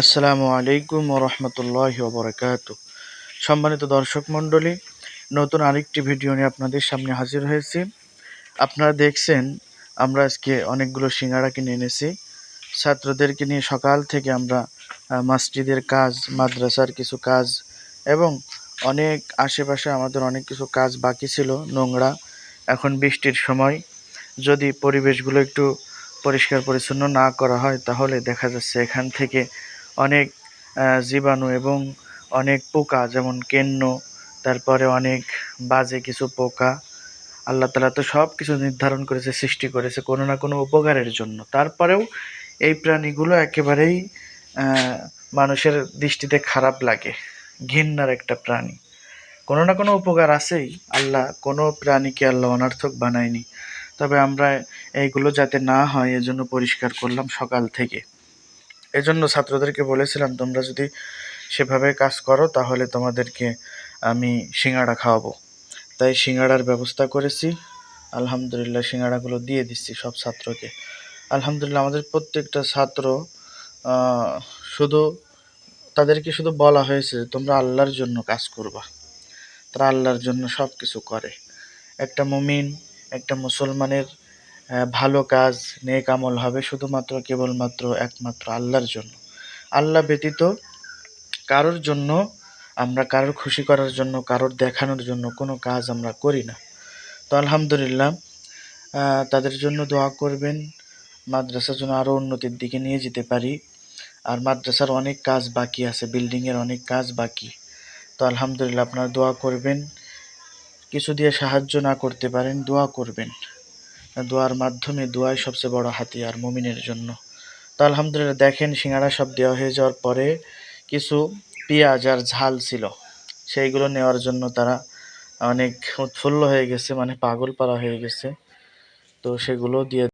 আসসালামু আলাইকুম রহমতুল্লাহ বরকাত সম্মানিত দর্শক মণ্ডলী, নতুন আরেকটি ভিডিও নিয়ে আপনাদের সামনে হাজির হয়েছি। আপনারা দেখছেন, আমরা আজকে অনেকগুলো সিঙ্গাড়া কিনে এনেছি। ছাত্রদেরকে নিয়ে সকাল থেকে আমরা মসজিদের কাজ, মাদ্রাসার কিছু কাজ এবং অনেক আশেপাশে আমাদের অনেক কিছু কাজ বাকি ছিল, নোংরা। এখন বৃষ্টির সময়। যদি পরিবেশগুলো একটু পরিষ্কার পরিচ্ছন্ন না করা হয়, তাহলে দেখা যাচ্ছে এখান থেকে অনেক জীবাণু এবং অনেক পোকা, যেমন কেন্ন, তারপরে অনেক বাজে কিছু পোকা। আল্লাহ তালা তো সব কিছু নির্ধারণ করেছে, সৃষ্টি করেছে কোনো না কোনো উপকারের জন্য। তারপরেও এই প্রাণীগুলো একেবারেই মানুষের দৃষ্টিতে খারাপ লাগে, ঘৃণার একটা প্রাণী। কোনো না কোনো উপকার আছেই। আল্লাহ কোনো প্রাণীকে আল্লাহ অনার্থক বানায়নি। তবে আমরা এইগুলো যাতে না হয়, এজন্য পরিষ্কার করলাম সকাল থেকে। এজন্য ছাত্রদেরকে বলেছিলাম, তোমরা যদি সেভাবে কাজ করো, তাহলে তোমাদেরকে আমি সিঙ্গাড়া খাওয়াবো। তাই সিঙ্গাড়ার ব্যবস্থা করেছি। আলহামদুলিল্লাহ সিঙ্গাড়াগুলো দিয়ে দিচ্ছি সব ছাত্রকে। আলহামদুলিল্লাহ আমাদের প্রত্যেকটা ছাত্র শুধু, তাদেরকে শুধু বলা হয়েছে তোমরা আল্লাহর জন্য কাজ করবা। তারা আল্লাহর জন্য সব কিছু করে। একটা মুমিন, একটা মুসলমানের ভালো কাজ, নেক আমল হবে শুধুমাত্র, কেবলমাত্র একমাত্র আল্লাহর জন্য। আল্লাহ ব্যতীত কারোর জন্য আমরা, কারোর খুশি করার জন্য, কারোর দেখানোর জন্য কোনো কাজ আমরা করি না। তো আলহামদুলিল্লাহ তাদের জন্য দোয়া করবেন। মাদ্রাসার জন্য আরও উন্নতির দিকে নিয়ে যেতে পারি। আর মাদ্রাসার অনেক কাজ বাকি আছে, বিল্ডিংয়ের অনেক কাজ বাকি। তো আলহামদুলিল্লাহ, আপনারা দোয়া করবেন। কিছু দিয়ে সাহায্য না করতে পারেন, দোয়া করবেন। দোয়ার মাধ্যমে দোয়াই সবচেয়ে বড় হাতিয়ার মুমিনের জন্য। তো আলহামদুলিল্লাহ দেখেন সিঙ্গাড়া সব দেওয়া হয়ে যাওয়ার পরে কিছু পেঁয়াজ আর ঝাল ছিল। সেইগুলো নেওয়ার জন্য তারা অনেক উৎফুল্ল হয়ে গেছে মানে পাগল পারা হয়ে গেছে। তো সেগুলো দিয়ে